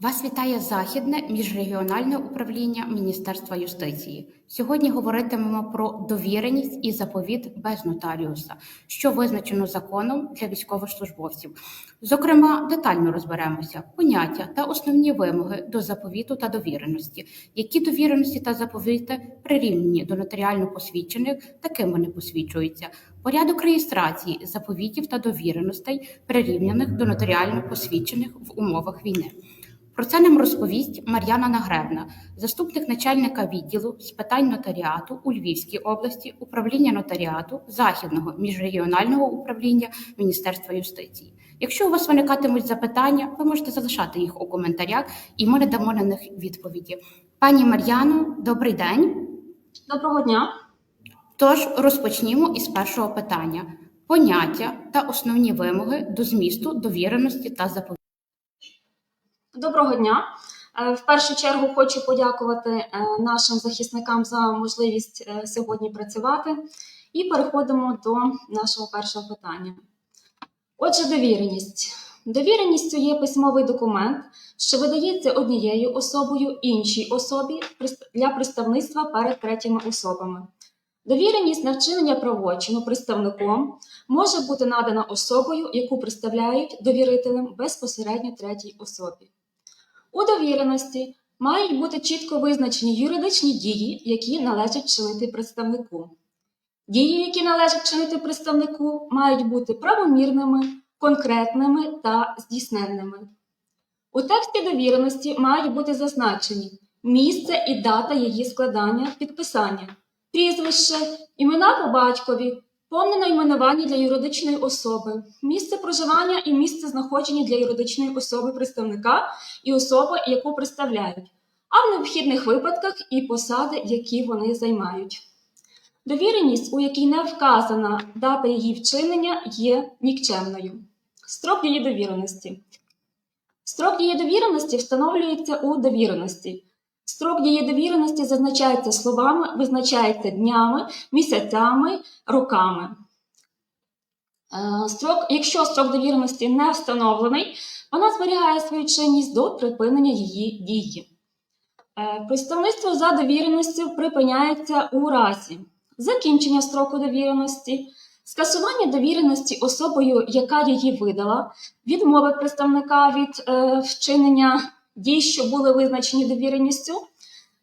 Вас вітає Західне міжрегіональне управління Міністерства юстиції. Сьогодні говоритимемо про довіреність і заповіт без нотаріуса, що визначено законом для військовослужбовців. Зокрема, детально розберемося поняття та основні вимоги до заповіту та довіреності, які довіреності та заповіти прирівняні до нотаріально посвідчених, таким вони посвідчуються. Порядок реєстрації заповітів та довіреностей, прирівняних до нотаріально посвідчених в умовах війни. Про це нам розповість Мар'яна Нагребна, заступник начальника відділу з питань нотаріату у Львівській області, управління нотаріату Західного міжрегіонального управління Міністерства юстиції. Якщо у вас виникатимуть запитання, ви можете залишати їх у коментарях, і ми надамо на них відповіді. Пані Мар'яно, добрий день. Доброго дня. Тож розпочнімо із першого питання: поняття та основні вимоги до змісту довіреності та заповіті. Доброго дня. Е, В першу чергу хочу подякувати е, нашим захисникам за можливість е, сьогодні працювати. І переходимо до нашого першого питання. Отже, довіреність. Довіреністю є письмовий документ, що видається однією особою іншій особі для представництва перед третіми особами. Довіреність на вчинення правочину представником може бути надана особою, яку представляють довірителем безпосередньо третій особі. У довіреності мають бути чітко визначені юридичні дії, які належать чинити представнику. Дії, які належать чинити представнику, мають бути правомірними, конкретними та здійсненними. У тексті довіреності мають бути зазначені місце і дата її складання, підписання, прізвище, імена по батькові, повне найменування для юридичної особи, місце проживання і місце знаходження для юридичної особи представника і особи, яку представляють, а в необхідних випадках і посади, які вони займають. Довіреність, у якій не вказана дата її вчинення, є нікчемною. Строк її довіреності. Строк дії довіреності встановлюється у довіреності. Строк дії довіреності зазначається словами, визначається днями, місяцями, роками. Е, Строк, якщо строк довіреності не встановлений, вона зберігає свою чинність до припинення її дії. Е, Представництво за довіреністю припиняється у разі закінчення строку довіреності, скасування довіреності особою, яка її видала, відмови представника від е, вчинення дій, що були визначені довіреністю,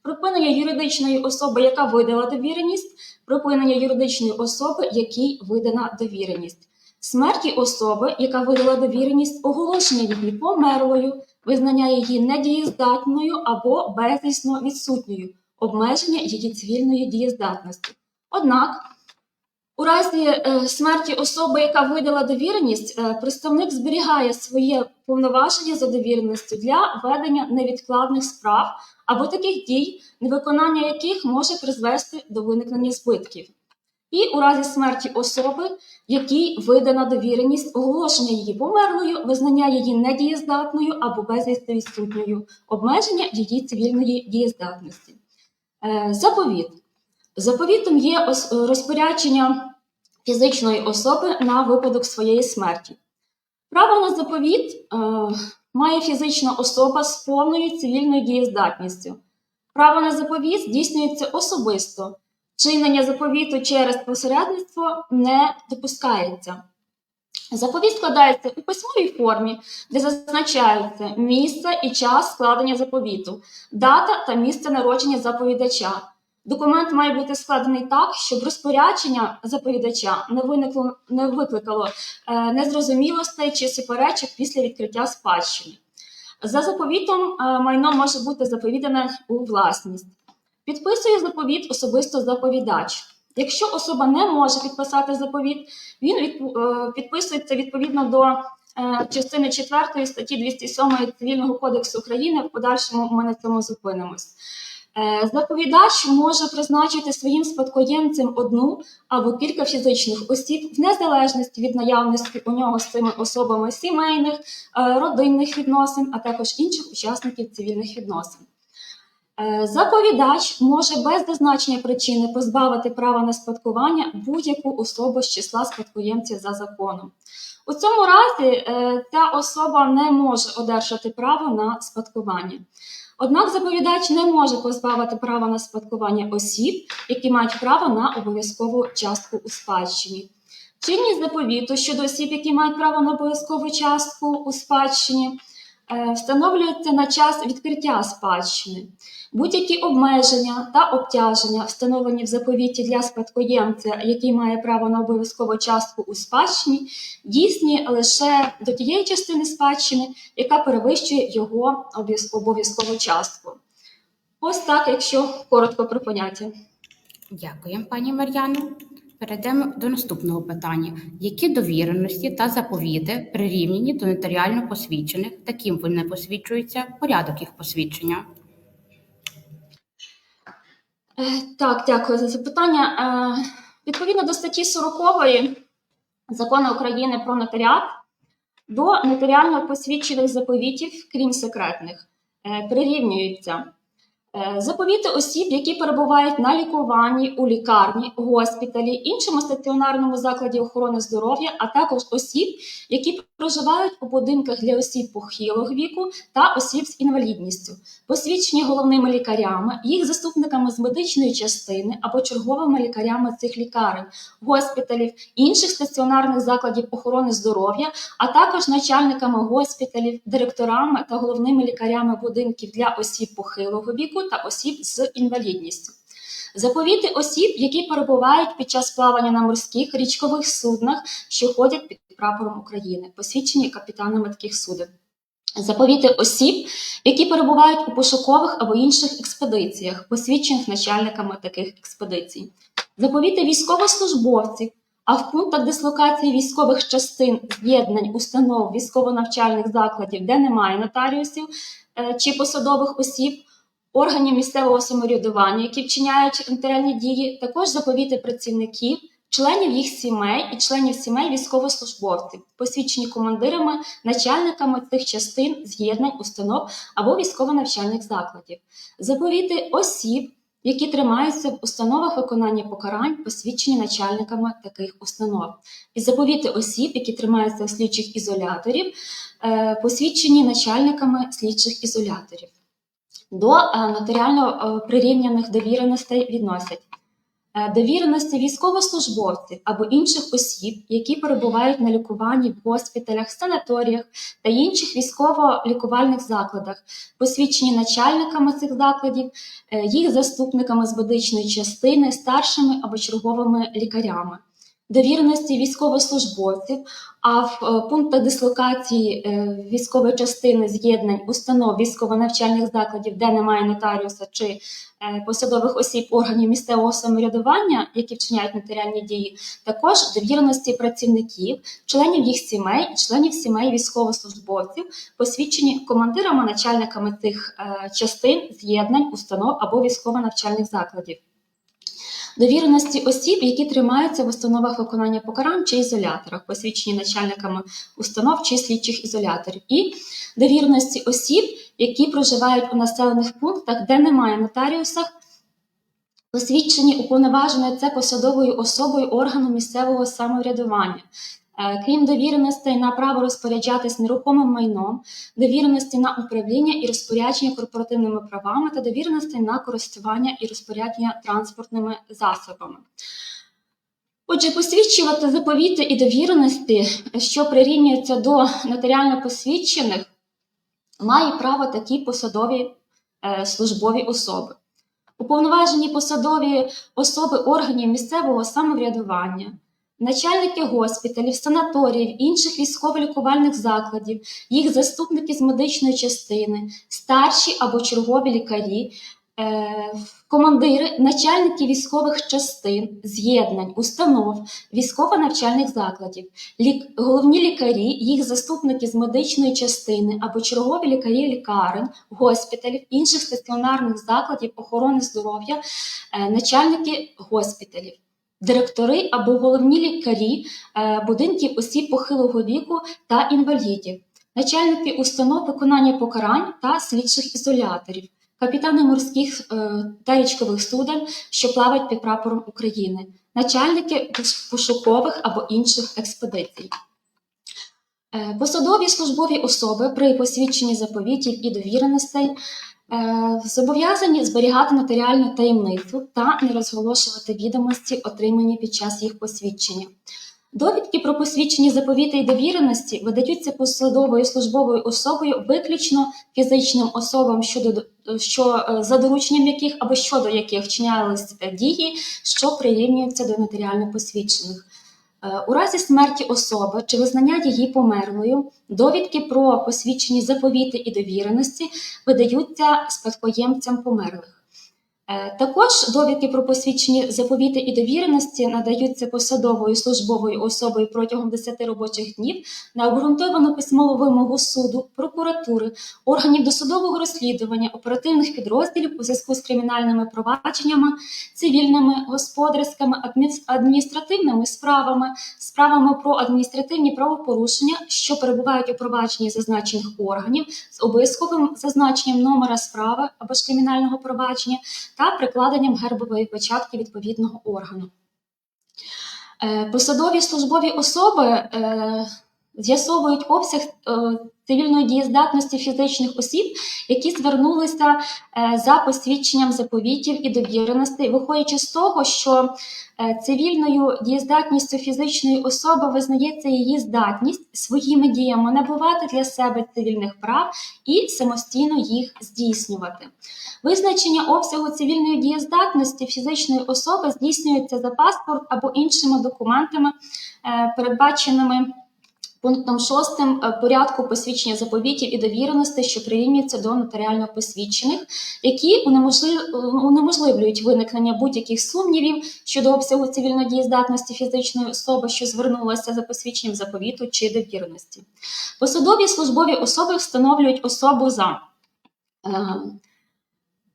припинення юридичної особи, яка видала довіреність, припинення юридичної особи, якій видана довіреність, смерті особи, яка видала довіреність, оголошення її померлою, визнання її недієздатною або безвісно відсутньою, обмеження її цивільної дієздатності. Однак, у разі е, смерті особи, яка видала довіреність, е, представник зберігає своє повноваження за довіреністю для ведення невідкладних справ або таких дій, невиконання яких може призвести до виникнення збитків. І у разі смерті особи, якій видана довіреність, оголошення її померлою, визнання її недієздатною або безвісти обмеження її цивільної дієздатності. Е, Заповіт. Заповітом є розпорядження фізичної особи на випадок своєї смерті. Право на заповіт е, має фізична особа з повною цивільною дієздатністю. Право на заповіт здійснюється особисто. Чинення заповіту через посередництво не допускається. Заповіт складається у письмовій формі, де зазначаються місце і час складення заповіту, дата та місце народження заповідача. Документ має бути складений так, щоб розпорядження заповідача не виникло, не викликало е, незрозумілостей чи суперечок після відкриття спадщини. За заповітом е, майно може бути заповідане у власність. Підписує заповіт особисто заповідач. Якщо особа не може підписати заповіт, він е, підписується відповідно до частини 4 статті 207 Цивільного кодексу України. В подальшому ми на цьому зупинимось. Е, Заповідач може призначити своїм спадкоємцем одну або кілька фізичних осіб в незалежності від наявності у нього з цими особами сімейних, е, родинних відносин, а також інших учасників цивільних відносин. Е, Заповідач може без зазначення причини позбавити права на спадкування будь-яку особу з числа спадкоємців за законом. У цьому разі ця особа не може одержати право на спадкування. Однак заповідач не може позбавити права на спадкування осіб, які мають право на обов'язкову частку у спадщині. Чинність заповіту щодо осіб, які мають право на обов'язкову частку у спадщині, встановлюється на час відкриття спадщини. Будь-які обмеження та обтяження, встановлені в заповіті для спадкоємця, який має право на обов'язкову частку у спадщині, дійсні лише до тієї частини спадщини, яка перевищує його обов'язкову частку. Ось так, якщо коротко про поняття. Дякуємо, пані Мар'яно. Перейдемо до наступного питання: які довіреності та заповіти прирівняні до нотаріально посвідчених, таким вони посвідчуються, порядок їх посвідчення? Е, Так, дякую за запитання. Е, Відповідно до статті 40 закону України про нотаріат, до нотаріально посвідчених заповітів, крім секретних, е, прирівнюються заповіти осіб, які перебувають на лікуванні у лікарні, госпіталі, іншому стаціонарному закладі охорони здоров'я, а також осіб, які проживають у будинках для осіб похилого віку та осіб з інвалідністю, посвідчені головними лікарями, їх заступниками з медичної частини або черговими лікарями цих лікарень, госпіталів, інших стаціонарних закладів охорони здоров'я, а також начальниками госпіталів, директорами та головними лікарями будинків для осіб похилого віку та осіб з інвалідністю. Заповіти осіб, які перебувають під час плавання на морських річкових суднах, що ходять під прапором України, посвідчені капітанами таких суден. Заповіти осіб, які перебувають у пошукових або інших експедиціях, посвідчених начальниками таких експедицій. Заповіти військовослужбовців, а в пунктах дислокації військових частин, з'єднань, установ, військово-навчальних закладів, де немає нотаріусів е, чи посадових осіб, органів місцевого самоврядування, які вчиняють нотаріальні дії, також заповіти працівників, членів їх сімей і членів сімей військовослужбовців, посвідчені командирами, начальниками цих частин, з'єднань, установ або військово-навчальних закладів, заповіти осіб, які тримаються в установах виконання покарань, посвідчені начальниками таких установ, і заповіти осіб, які тримаються в слідчих ізоляторів, е, посвідчені начальниками слідчих ізоляторів. До е, нотаріально е, прирівняних довіреностей відносять е, довіреності військовослужбовців або інших осіб, які перебувають на лікуванні в госпіталях, санаторіях та інших військово-лікувальних закладах, посвідчені начальниками цих закладів, їх заступниками з медичної частини, старшими або черговими лікарями. Довіреності військовослужбовців, а в е, пунктах дислокації е, військової частини з'єднань установ військово-навчальних закладів, де немає нотаріуса чи е, посадових осіб органів місцевого самоврядування, які вчиняють нотаріальні дії, також довіреності працівників, членів їх сімей і членів сімей військовослужбовців, посвідчені командирами, начальниками цих е, частин, з'єднань, установ або військово-навчальних закладів. Довіреності осіб, які тримаються в установах виконання покарань чи ізоляторах, посвідчені начальниками установ чи слідчих ізоляторів, і довіреності осіб, які проживають у населених пунктах, де немає нотаріуса, посвідчені уповноваженої це посадовою особою органу місцевого самоврядування. Е, Крім довіреностей на право розпоряджатись нерухомим майном, довіреності на управління і розпорядження корпоративними правами та довіреностей на користування і розпорядження транспортними засобами. Отже, посвідчувати заповіти і довіреності, що прирівнюються до нотаріально посвідчених, має право такі посадові е, службові особи. Уповноважені посадові особи органів місцевого самоврядування, начальники госпіталів, санаторіїв, інших військово-лікувальних закладів, їх заступники з медичної частини, старші або чергові лікарі, е, командири, начальники військових частин, з'єднань, установ, військово-навчальних закладів, лік, головні лікарі, їх заступники з медичної частини або чергові лікарі лікарень, госпіталів, інших стаціонарних закладів охорони здоров'я, е, начальники госпіталів. Директори або головні лікарі е, будинків осіб похилого віку та інвалідів, начальники установ виконання покарань та слідчих ізоляторів, капітани морських е, та річкових суден, що плавають під прапором України, начальники пошукових або інших експедицій. Е, Посадові службові особи при посвідченні заповітів і довіреностей зобов'язані зберігати нотаріальну таємницю та не розголошувати відомості, отримані під час їх посвідчення. Довідки про посвідчені заповіти і довіреності видаються посадовою службовою особою виключно фізичним особам, щодо що е, за дорученням яких або щодо яких вчинялись е, дії, що прирівнюються до нотаріально посвідчених. Е, У разі смерті особи чи визнання її померлою, довідки про посвідчені заповіти і довіреності видаються спадкоємцям померлих. Е, Також довідки про посвідчені заповіти і довіреності надаються посадовою службовою особою протягом 10 робочих днів на обґрунтовану письмову вимогу суду, прокуратури, органів досудового розслідування, оперативних підрозділів у зв'язку з кримінальними провадженнями, цивільними, господарськими, адміністративними справами, справами про адміністративні правопорушення, що перебувають у провадженні зазначених органів з обов'язковим зазначенням номера справи або ж кримінального провадження та прикладенням гербової печатки відповідного органу. Е, Посадові службові особи е, з'ясовують обсяг е, цивільної дієздатності фізичних осіб, які звернулися е, за посвідченням заповітів і довіреностей, виходячи з того, що е, цивільною дієздатністю фізичної особи визнається її здатність своїми діями набувати для себе цивільних прав і самостійно їх здійснювати. Визначення обсягу цивільної дієздатності фізичної особи здійснюється за паспорт або іншими документами, е, передбаченими пунктом 6 порядку посвідчення заповітів і довіреностей, що прирівнюються до нотаріально посвідчених, які унеможли- унеможливлюють виникнення будь-яких сумнівів щодо обсягу цивільної дієздатності фізичної особи, що звернулася за посвідченням заповіту чи довіреності. Посадові службові особи встановлюють особу за е,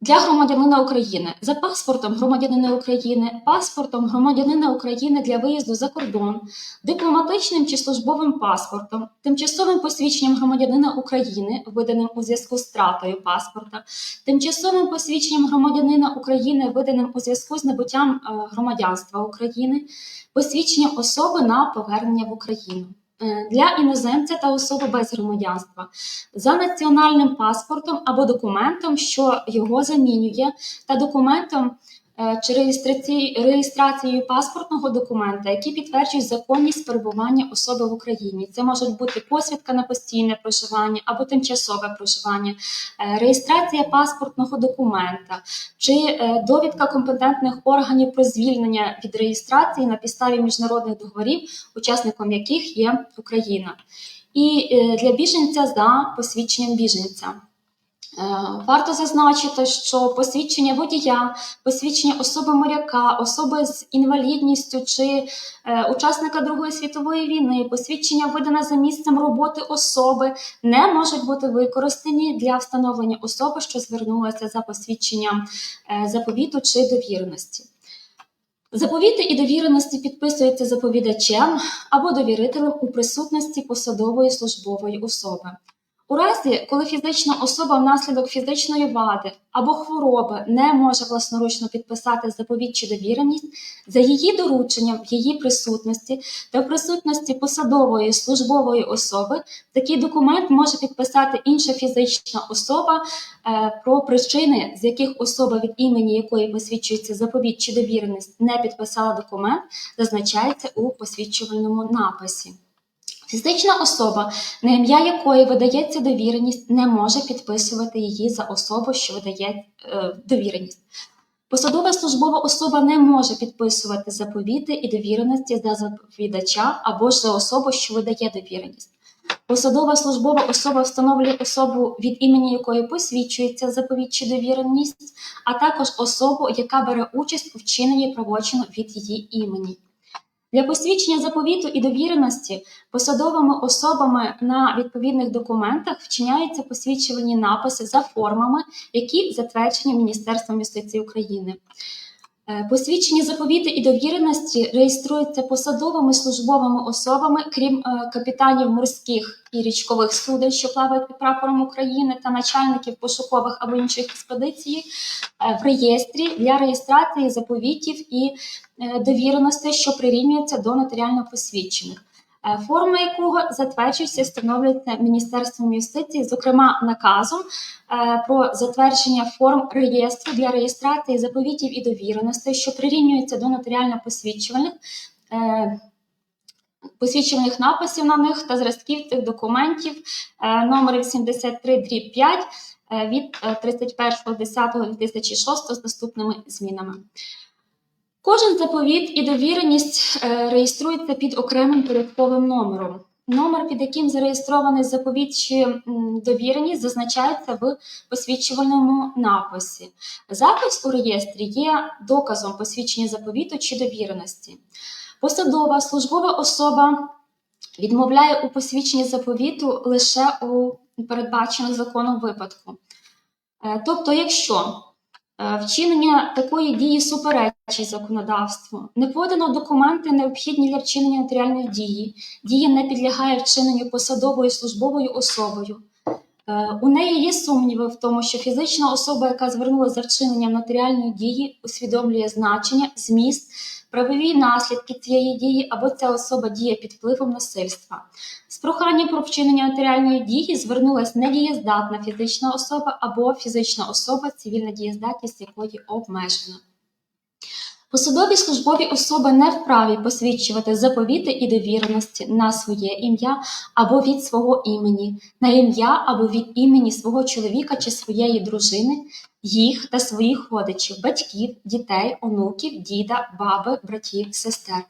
для громадянина України за паспортом громадянина України, паспортом громадянина України для виїзду за кордон, дипломатичним чи службовим паспортом, тимчасовим посвідченням громадянина України, виданим у зв'язку з втратою паспорта, тимчасовим посвідченням громадянина України, виданим у зв'язку з набуттям е, громадянства України, посвідченням особи на повернення в Україну. Е, Для іноземця та особи без громадянства. За національним паспортом або документом, що його замінює, та документом чи реєстраці- реєстрацією паспортного документа, які підтверджують законність перебування особи в Україні. Це можуть бути посвідка на постійне проживання або тимчасове проживання, е, реєстрація паспортного документа чи е, довідка компетентних органів про звільнення від реєстрації на підставі міжнародних договорів, учасником яких є Україна. І е, для біженця за посвідченням біженця. Е, Варто зазначити, що посвідчення водія, посвідчення особи моряка, особи з інвалідністю чи е, учасника Другої світової війни, посвідчення видане за місцем роботи особи не можуть бути використані для встановлення особи, що звернулася за посвідченням е, заповіту чи довіреності. Заповіти і довіреності підписуються заповідачем або довірителем у присутності посадової службової особи. У разі, коли фізична особа внаслідок фізичної вади або хвороби не може власноручно підписати заповідь чи довіреність, за її дорученням в її присутності та в присутності посадової службової особи такий документ може підписати інша фізична особа е, про причини, з яких особа від імені якої посвідчується заповідь чи довіреність, не підписала документ, зазначається у посвідчувальному написі. Фізична особа, на ім'я якої видається довіреність, не може підписувати її за особу, що видає е, довіреність. Посадова службова особа не може підписувати заповіти і довіреності за заповідача або ж за особу, що видає довіреність. Посадова службова особа встановлює особу, від імені якої посвідчується заповідь чи довіреність, а також особу, яка бере участь у вчиненні правочину від її імені. Для посвідчення заповіту і довіреності посадовими особами на відповідних документах вчиняються посвідчувальні написи за формами, які затверджені Міністерством юстиції України. Е, Посвідчення заповіти і довіреності реєструються посадовими службовими особами, крім е, капітанів морських і річкових суден, що плавають під прапором України, та начальників пошукових або інших експедицій е, в реєстрі для реєстрації заповітів і довіреностей, що прирівнюється до нотаріально посвідчених. Е, форма якого затверджується встановлюється Міністерством юстиції, зокрема наказом е, про затвердження форм реєстру для реєстрації заповітів і довіреностей, що прирівнюються до нотаріально е, Посвідчувальних написів на них та зразків цих документів номер 83 дріб 5 е, від е, 31.10.2006 з наступними змінами. Кожен заповіт і довіреність е, реєструється під окремим порядковим номером. Номер, під яким зареєстрований заповіт чи довіреність, зазначається в посвідчувальному написі. Запис у реєстрі є доказом посвідчення заповіту чи довіреності. Посадова службова особа відмовляє у посвідченні заповіту лише у передбачених законом випадку. Е, Тобто, якщо вчинення такої дії суперечить законодавству, не подано документи, необхідні для вчинення нотаріальної дії, дія не підлягає вчиненню посадовою службовою особою. Е, У неї є сумніви в тому, що фізична особа, яка звернулася за вчиненням нотаріальної дії, усвідомлює значення, зміст, правові наслідки цієї дії, або ця особа діє під впливом насильства. З проханням про вчинення нотаріальної дії звернулася недієздатна фізична особа або фізична особа, цивільна дієздатність якої обмежена. Посадові службові особи не вправі посвідчувати заповіти і довіреності на своє ім'я або від свого імені, на ім'я або від імені свого чоловіка чи своєї дружини, їх та своїх родичів, батьків, дітей, онуків, діда, баби, братів, сестер.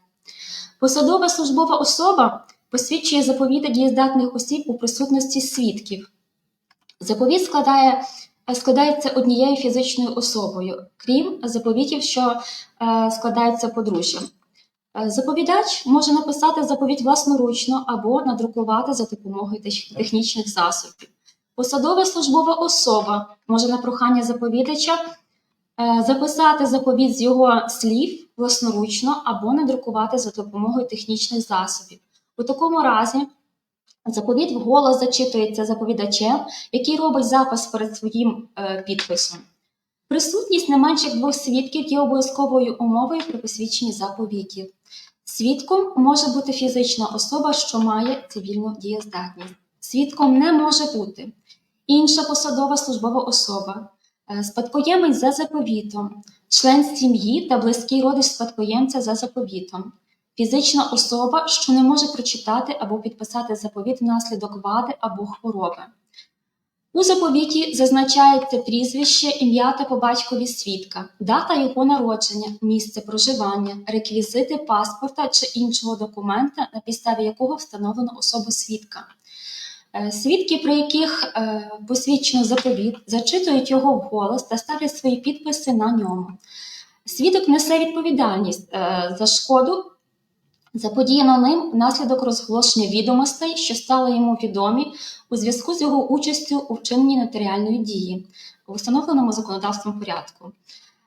Посадова службова особа посвідчує заповіти дієздатних осіб у присутності свідків. Заповіт складає, складається однією фізичною особою, крім заповітів, що е, складаються подружжям. Заповідач може написати заповідь власноручно або надрукувати за допомогою технічних засобів. Посадова службова особа може на прохання заповідача е, записати заповідь з його слів власноручно або надрукувати за допомогою технічних засобів. У такому разі заповідь вголос зачитується заповідачем, який робить запис перед своїм е, підписом. Присутність не менше двох свідків є обов'язковою умовою при посвідченні заповітів. Свідком може бути фізична особа, що має цивільну дієздатність. Свідком не може бути інша посадова службова особа, е, спадкоємець за заповітом, член сім'ї та близький родич спадкоємця за заповітом, фізична особа, що не може прочитати або підписати заповіт внаслідок вади або хвороби. У заповіті зазначається прізвище, ім'я та по батькові свідка, дата його народження, місце проживання, реквізити паспорта чи іншого документа, на підставі якого встановлено особу свідка. Е, Свідки, при яких е, посвідчено заповіт, зачитують його вголос та ставлять свої підписи на ньому. Свідок несе відповідальність е, за шкоду, заподіяну ним внаслідок розголошення відомостей, що стали йому відомі у зв'язку з його участю у вчиненні нотаріальної дії у встановленому законодавством порядку.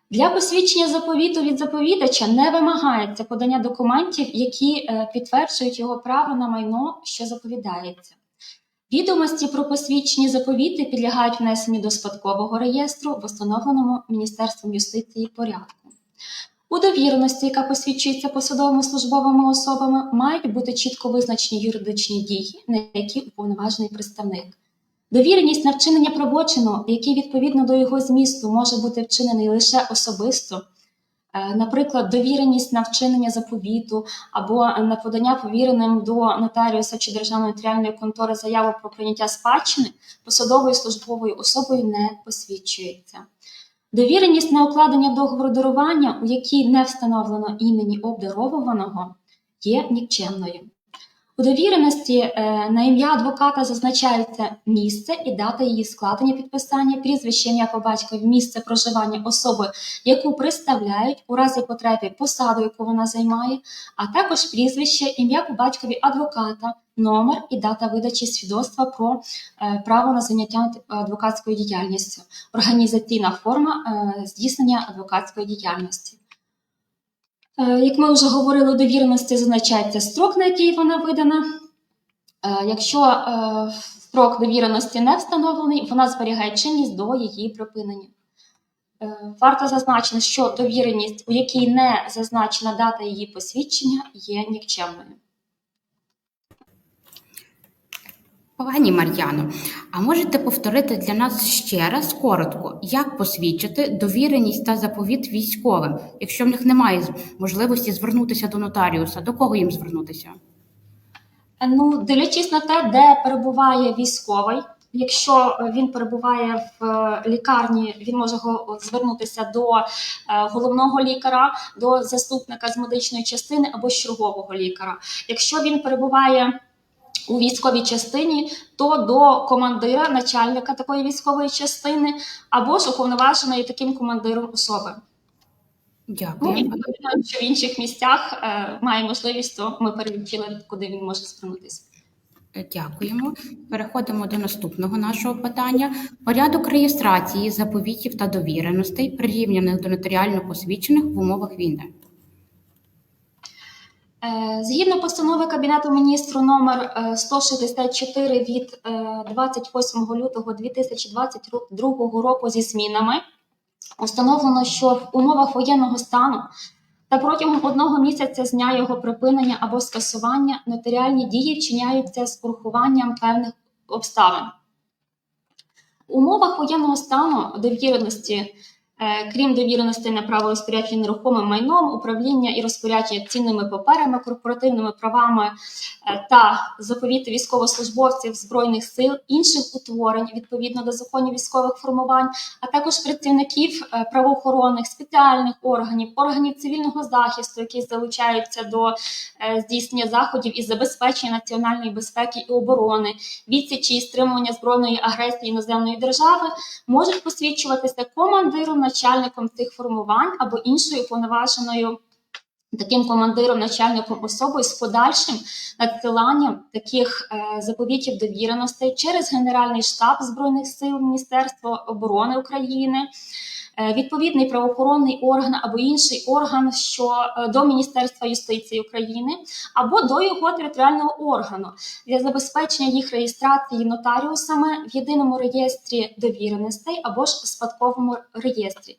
Для посвідчення заповіту від заповідача не вимагається подання документів, які підтверджують його право на майно, що заповідається. Відомості про посвідчені заповіти підлягають внесенню до спадкового реєстру в установленому Міністерством юстиції порядку. У довіреності, яка посвідчується посадовими службовими особами, мають бути чітко визначені юридичні дії, на які уповноважений представник. Довіреність на вчинення правочину, який відповідно до його змісту може бути вчинений лише особисто, наприклад, довіреність на вчинення заповіту або на подання повіреним до нотаріуса чи державної нотаріальної контори заяву про прийняття спадщини посадовою службовою особою не посвідчується. Довіреність на укладення договору дарування, у якій не встановлено імені обдарованого, є нікчемною. У довіреності е, на ім'я адвоката зазначається місце і дата її складення підписання, прізвище ім'я по батькові, місце проживання особи, яку представляють у разі потреби посаду, яку вона займає, а також прізвище, ім'я по батькові адвоката, номер і дата видачі свідоцтва про е, право на заняття адвокатською діяльністю, організаційна форма е, здійснення адвокатської діяльності. Е, Як ми вже говорили, у довіреності зазначається строк, на який вона видана. Е, Якщо е, строк довіреності не встановлений, вона зберігає чинність до її припинення. Варто зазначити, що довіреність, у якій не зазначена дата її посвідчення, є нікчемною. Пані Мар'яно, а можете повторити для нас ще раз коротко, як посвідчити довіреність та заповіт військовим, якщо в них немає можливості звернутися до нотаріуса, до кого їм звернутися? Ну, дивлячись на те, де перебуває військовий. Якщо е, він перебуває в е, лікарні, він може звернутися до е, головного лікаря, до заступника з медичної частини або з чергового лікаря. Якщо він перебуває у військовій частині, то до командира, начальника такої військової частини, або ж уповноваженої таким командиром особи. Ну, Дякую. відповідно, що в інших місцях е, має можливість, то ми перелічили, куди він може звернутися. Е, Дякуємо. Переходимо до наступного нашого питання. Порядок реєстрації заповітів та довіреностей, прирівняних до нотаріально посвідчених в умовах війни. Е, Згідно постанови Кабінету міністру номер е, 164 від е, 28 лютого 2022 року зі змінами установлено, що в умовах воєнного стану та протягом одного місяця з дня його припинення або скасування нотаріальні дії вчиняються з урахуванням певних обставин. В умовах воєнного стану довіреності, е, крім довіреності на право розпорядження нерухомим майном, управління і розпорядження цінними паперами, корпоративними правами е, та заповіти військовослужбовців збройних сил, інших утворень відповідно до законів військових формувань, а також працівників е, правоохоронних спеціальних органів, органів цивільного захисту, які залучаються до е, здійснення заходів із забезпечення національної безпеки і оборони, відсічі і стримування збройної агресії іноземної держави можуть посвідчуватися командиром, начальником цих формувань або іншою повноваженою таким командиром, начальником особою з подальшим надсиланням таких е, заповітів довіреностей через Генеральний штаб Збройних сил Міністерства оборони України. Е, Відповідний правоохоронний орган або інший орган, що е, до Міністерства юстиції України, або до його територіального органу для забезпечення їх реєстрації нотаріусами в єдиному реєстрі довіреностей або ж спадковому реєстрі.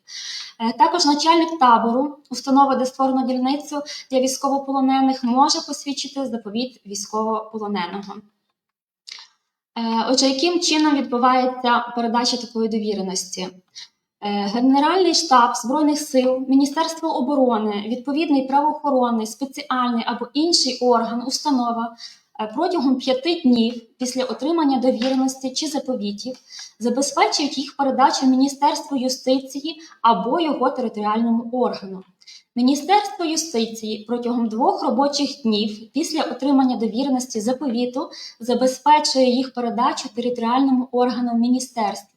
Е, Також начальник табору, установа, де створено дільницю для військовополонених, може посвідчити заповіт військовополоненого. Отже, яким чином відбувається передача такої довіреності? Е, Генеральний штаб Збройних сил, Міністерство оборони, відповідний правоохоронний, спеціальний або інший орган, установа е, протягом п'яти днів після отримання довіреності чи заповітів забезпечують їх передачу Міністерству юстиції або його територіальному органу. Міністерство юстиції протягом двох робочих днів після отримання довіреності заповіту забезпечує їх передачу територіальному органу міністерства.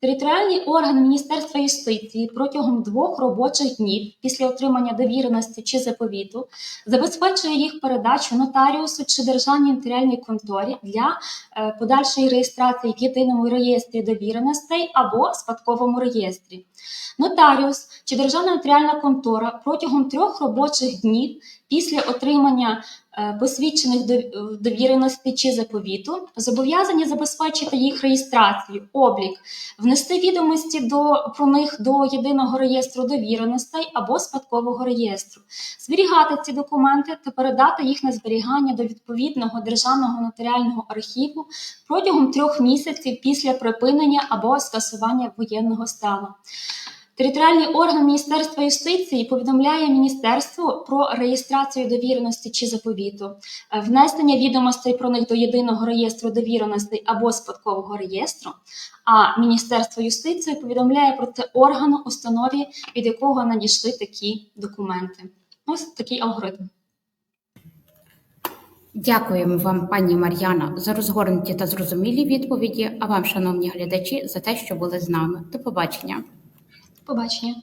Територіальний орган Міністерства юстиції протягом двох робочих днів після отримання довіреності чи заповіту забезпечує їх передачу нотаріусу чи державній нотаріальній конторі для е, подальшої реєстрації в єдиному реєстрі довіреностей або спадковому реєстрі. Нотаріус чи державна нотаріальна контора протягом трьох робочих днів після отримання е, посвідчених дов- довіреностей чи заповіту зобов'язані забезпечити їх реєстрацію, облік, внести відомості до, про них до єдиного реєстру довіреностей або спадкового реєстру, зберігати ці документи та передати їх на зберігання до відповідного державного нотаріального архіву протягом трьох місяців після припинення або скасування воєнного стану. Територіальний орган Міністерства юстиції повідомляє міністерству про реєстрацію довіреності чи заповіту, е, внесення відомостей про них до єдиного реєстру довіреностей або спадкового реєстру. А Міністерство юстиції повідомляє про це органу, установі, від якого надійшли такі документи. Ось такий алгоритм. Дякуємо вам, пані Мар'яна, за розгорнуті та зрозумілі відповіді. А вам, шановні глядачі, за те, що були з нами. До побачення. Побачення.